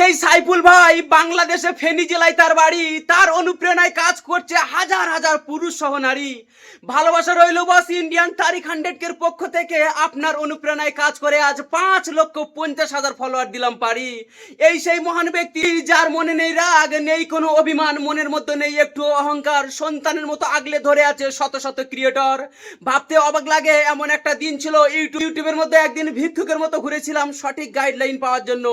সেই সাইফুল ভাই বাংলাদেশে ফেনী জেলায় তার বাড়ি। তার অনুপ্রেরণায় কাজ করছে হাজার হাজার পুরুষ সহ নারী। ভালোবাসা রইল বস ইন্ডিয়ান তারিখ হান্ড্রেডকের পক্ষ থেকে। আপনার অনুপ্রেরণায় কাজ করে আজ পাঁচ লক্ষ পঞ্চাশ হাজার ফলোয়ার দিলাম পারি। এই সেই মহান ব্যক্তি যার মনে নেই রাগ, নেই কোনো অভিমান, মনের মধ্যে নেই একটু অহংকার, সন্তানের মতো আগলে ধরে আছে শত শত ক্রিয়েটর ভাবতে অবাক লাগে, এমন একটা দিন ছিল, ইউটিউব ইউটিউবের মধ্যে একদিন ভিক্ষুকের মতো ঘুরেছিলাম সঠিক গাইডলাইন পাওয়ার জন্য।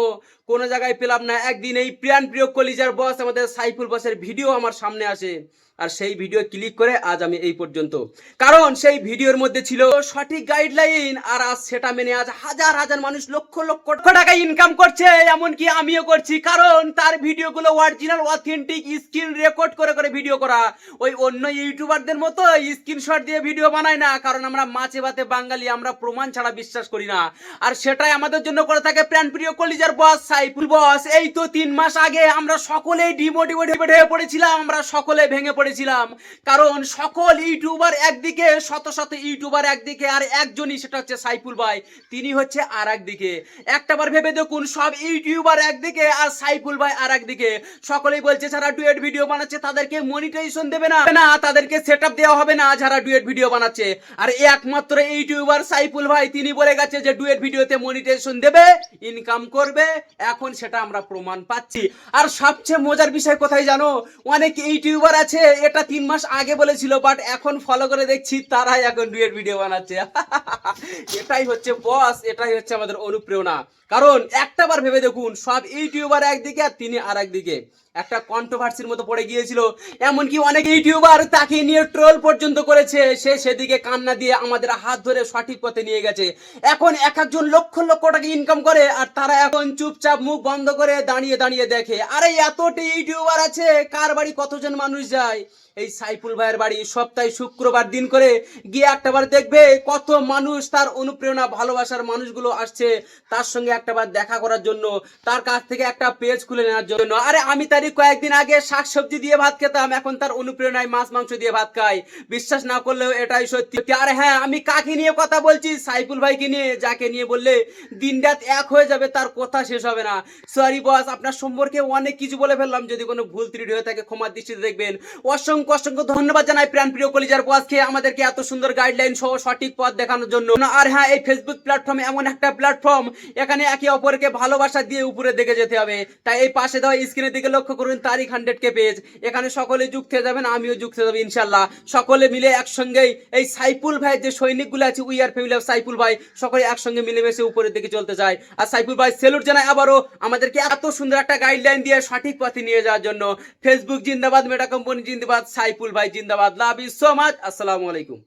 কোনো জায়গায় পেলাম না। একদিন এই প্রিয়ান প্রিয় কলিজার বস আমাদের সাইফুল বসের ভিডিও আমার সামনে আসে। আর সেই ভিডিও ক্লিক করে আজ আমি এই পর্যন্ত। কারণ সেই ভিডিওর মধ্যে ছিল সঠিক গাইডলাইন আর আজ সেটা মেনে আজ হাজার হাজার মানুষ লক্ষ লক্ষ টাকা ইনকাম করছে, এমনকি আমিও করছি। কারণ তার ভিডিওগুলো অরিজিনাল অথেন্টিক স্ক্রিন রেকর্ড করে করে ভিডিও করা। ওই অন্য ইউটিউবারদের মতো স্ক্রিনশট দিয়ে ভিডিও বানায় না। কারণ আমরা মাছে ভাতে বাঙালি, আমরা প্রমাণ ছাড়া বিশ্বাস করি না। আর সেটাই আমাদের জন্য করে থাকে প্রাণ প্রিয় কলিজার বস সাইফুল বস এই তো তিন মাস আগে আমরা সকলেই ডিমোটিভেটেড হয়ে পড়েছিলাম, আমরা সকলে ভেঙে পড়েছিলাম কারণ সকল ইউটিউবার একদিকে, শত শত ইউটিউবার একদিকে, আর একজনই সেটা হচ্ছে সাইফুল ভাই, তিনি হচ্ছে আর একদিকে একটাবার ভেবে দেখুন, সব ইউটিউবার একদিকে আর সাইফুল ভাই আর একদিকে সকলেই বলছে, যারা ডুয়েট ভিডিও বানাচ্ছে, তাদেরকে মনিটাইজেশন দেবে না। না, তাদেরকে সেট দেওয়া হবে না, যারা ডুয়েট ভিডিও বানাচ্ছে। আর একমাত্র ইউটিউবার সাইফুল ভাই, তিনি বলে গেছে যে, ডুয়েট ভিডিওতে মনিটাইজেশন দেবে ইনকাম করবে। এখন সেটা আমরা প্রমাণ পাচ্ছি। আর সবচেয়ে মজার বিষয় কোথায় জানো? অনেক ইউটিউবার আছে এটা তিন মাস আগে বলেছিল বাট এখন ফলো করে দেখছি, তারাই এখন ডুয়েট ভিডিও বানাচ্ছে। এটাই হচ্ছে বস এটাই হচ্ছে আমাদের অনুপ্রেরণা। কারণ একটা বার ভেবে দেখুন, সব ইউটিউবার একদিকে আর তিনি আর একদিকে একটা কন্ট্রোভার্সির মতো পড়ে গিয়েছিল। এমনকি অনেক ইউটিউবার তাকে নিয়ে ট্রোল পর্যন্ত করেছে। সে সেদিকে কান্না দিয়ে আমাদের হাত ধরে সঠিক পথে নিয়ে গেছে। এখন এক একজন লক্ষ লক্ষ টাকা ইনকাম করে আর তারা এখন চুপচাপ মুখ বন্ধ করে দাঁড়িয়ে দাঁড়িয়ে দেখে, আরে, এতটি ইউটিউবার আছে, কার বাড়ি কতজন মানুষ যায়? এই সাইফুল ভাইয়ের বাড়ি সপ্তাহে শুক্রবার দিন করে গিয়ে একটাবার দেখবে কত মানুষ তার অনুপ্রেরণা, ভালোবাসার মানুষগুলো আসছে। তার সঙ্গে একটাবার দেখা করার জন্য, তার কাছ থেকে একটা পেজ খুলে নেওয়ার জন্য। আরে, আমি তারই কয়েকদিন আগে শাকসবজি দিয়ে ভাত খেতাম, এখন তার অনুপ্রেরণায় মাছ, মাংস দিয়ে ভাত খাই। বিশ্বাস না করলেও এটাই সত্যি। আর হ্যাঁ আমি কাকে নিয়ে কথা বলছি? সাইফুল ভাইকে নিয়ে, যাকে নিয়ে বললে দিন রাত এক হয়ে যাবে, তার কথা শেষ হবে না। সরি বস আপনার সম্পর্কে অনেক কিছু বলে ফেললাম। যদি কোনো ভুল ত্রুটি হয়ে থাকে, ক্ষমার দৃষ্টিতে দেখবেন। অসংখ্য অসংখ্য ধন্যবাদ জানাই প্রাণ প্রিয় কলিজার বসকে আমাদেরকে এত সুন্দর গাইডলাইন সহ সঠিক পথ দেখানোর জন্য। আর হ্যাঁ এই ফেসবুক প্ল্যাটফর্ম এমন একটা প্ল্যাটফর্ম এখানে একে অপরকে ভালোবাসা দিয়ে উপরে দেখে যেতে হবে। তাই এই পাশে দেওয়া স্ক্রিনের দিকে লক্ষ্য করুন তারিখ হান্ড্রেড কে পেজ এখানে সকলে যুক্ত হয়ে যাবেন, আমিও যুক্ত হয়ে যাব ইনশাল্লাহ সকলে মিলে একসঙ্গেই এই সাইফুল ভাইয়ের যে সৈনিকগুলো আছে we are family of Saiful ভাই, সকলে একসঙ্গে মিলেমিশে উপরের দিকে চলতে চায় আর সাইফুল ভাই সেলুট জানাই আবারও আমাদেরকে এত সুন্দর একটা গাইডলাইন দিয়ে সঠিক পথে নিয়ে যাওয়ার জন্য। ফেসবুক জিন্দাবাদ মেটা কোম্পানি জিন্দাবাদ, সাইফুল ভাই জিন্দাবাদ। লাভ ইউ সো মাচ আসসালামু আলাইকুম।